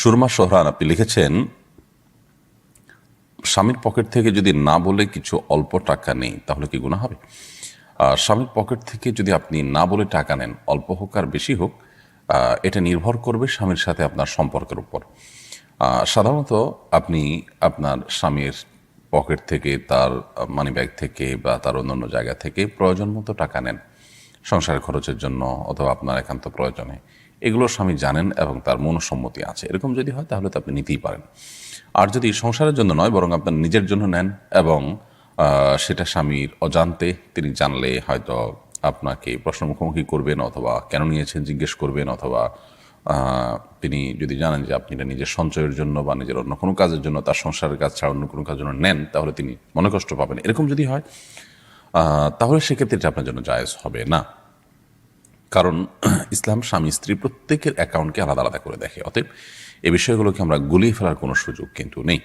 সুরমা সোহরান, আপনি লিখেছেন, স্বামীর পকেট থেকে যদি না বলে কিছু অল্প টাকা নেই, তাহলে কি গুণা হবে? স্বামীর পকেট থেকে যদি আপনি না বলে টাকা নেন, অল্প হোক আর বেশি হোক এটা নির্ভর করবে স্বামীর সাথে আপনার সম্পর্কের উপর। সাধারণত আপনি আপনার স্বামীর পকেট থেকে, তার মানি ব্যাগ থেকে বা তার অন্যান্য জায়গা থেকে প্রয়োজন মতো টাকা নেন সংসার খরচের জন্য অথবা আপনার একান্ত প্রয়োজনে। এগুলো স্বামী জানেন এবং তার মনসম্মতি আছে। এরকম যদি হয়, তাহলে তো আপনি নিতেই পারেন। আর যদি সংসারের জন্য নয়, বরং আপনার নিজের জন্য নেন এবং সেটা স্বামীর অজান্তে তিনি জানলে হয়তো আপনাকে প্রশ্ন মুখোমুখি করবেন অথবা কেন নিয়েছেন জিজ্ঞেস করবেন অথবা তিনি যদি জানেন যে আপনি এটা নিজের সঞ্চয়ের জন্য বা নিজের অন্য কোনো কাজের জন্য তার সংসারের কাজ ছাড়া অন্য কোনো কাজের জন্য নেন, তাহলে তিনি মনে কষ্ট পাবেন। এরকম যদি হয় তাহলে সেক্ষেত্রে এটা আপনার জন্য জায়েজ হবে না। কারণ ইসলাম স্বামী স্ত্রী প্রত্যেকের অ্যাকাউন্টকে আলাদা আলাদা করে দেখে। অতএব এ বিষয়গুলোকে আমরা গুলিয়ে ফেলার কোনো সুযোগ কিন্তু নেই।